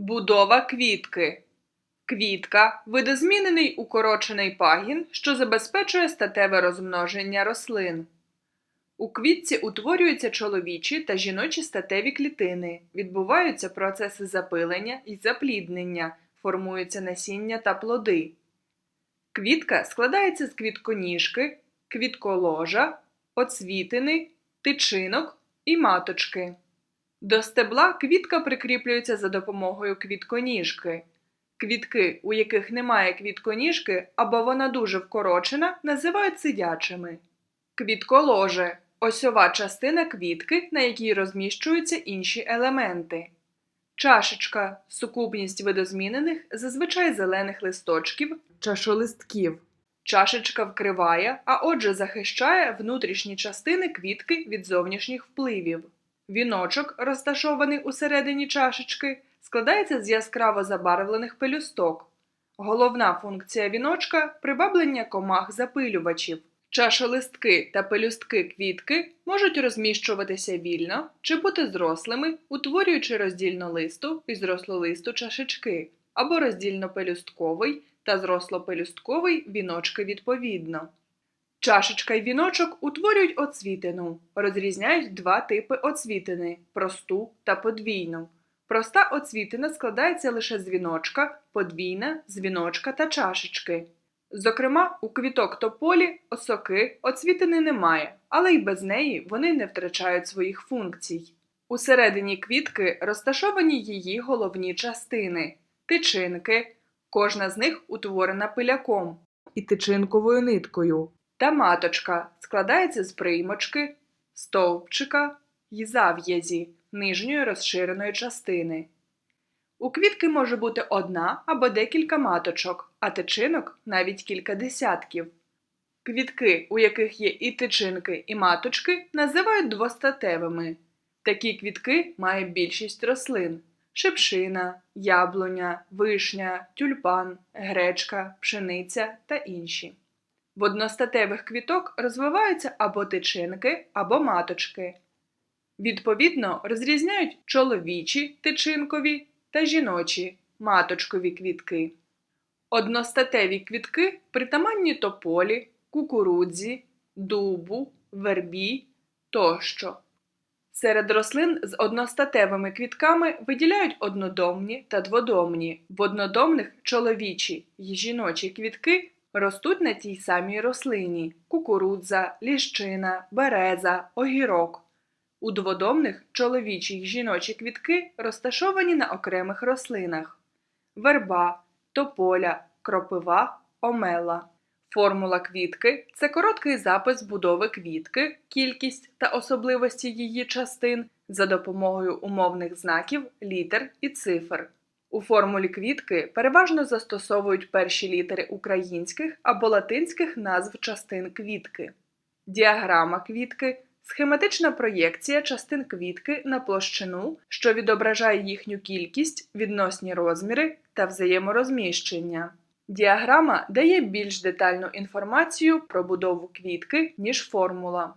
Будова квітки. Квітка – видозмінений укорочений пагін, що забезпечує статеве розмноження рослин. У квітці утворюються чоловічі та жіночі статеві клітини, відбуваються процеси запилення і запліднення, формуються насіння та плоди. Квітка складається з квітконіжки, квітколожа, оцвітини, тичинок і маточки. До стебла квітка прикріплюється за допомогою квітконіжки. Квітки, у яких немає квітконіжки або вона дуже вкорочена, називають сидячими. Квітколоже осьова частина квітки, на якій розміщуються інші елементи. Чашечка сукупність видозмінених, зазвичай зелених листочків, чашолистків. Чашечка вкриває, а отже захищає внутрішні частини квітки від зовнішніх впливів. Віночок, розташований усередині чашечки, складається з яскраво забарвлених пелюсток. Головна функція віночка приваблення комах запилювачів. Чашолистки та пелюстки квітки можуть розміщуватися вільно чи бути зрослими, утворюючи роздільнолисту і зрослолисту чашечки, або роздільнопелюстковий та зрослопелюстковий віночки відповідно. Чашечка й віночок утворюють оцвітину. Розрізняють два типи оцвітини просту та подвійну. Проста оцвітина складається лише з віночка, подвійна з віночка та чашечки. Зокрема, у квіток тополі осоки оцвітини немає, але й без неї вони не втрачають своїх функцій. Усередині квітки розташовані її головні частини тичинки, кожна з них утворена пиляком і тичинковою ниткою, та маточка складається з приймочки, стовпчика й зав'язі нижньої розширеної частини. У квітки може бути одна або декілька маточок, а тичинок навіть кілька десятків. Квітки, у яких є і тичинки, і маточки, називають двостатевими. Такі квітки має більшість рослин шипшина, яблуня, вишня, тюльпан, гречка, пшениця та інші. В одностатевих квіток розвиваються або тичинки, або маточки. Відповідно, розрізняють чоловічі тичинкові та жіночі маточкові квітки. Одностатеві квітки притаманні тополі, кукурудзі, дубу, вербі тощо. Серед рослин з одностатевими квітками виділяють однодомні та дводомні. В однодомних чоловічі й жіночі квітки ростуть на тій самій рослині кукурудза, ліщина, береза, огірок. У дводомних чоловічі й жіночі квітки розташовані на окремих рослинах верба, тополя, кропива, омела. Формула квітки це короткий запис будови квітки, кількість та особливості її частин за допомогою умовних знаків, літер і цифр. У формулі квітки переважно застосовують перші літери українських або латинських назв частин квітки. Діаграма квітки схематична проєкція частин квітки на площину, що відображає їхню кількість, відносні розміри та взаєморозміщення. Діаграма дає більш детальну інформацію про будову квітки, ніж формула.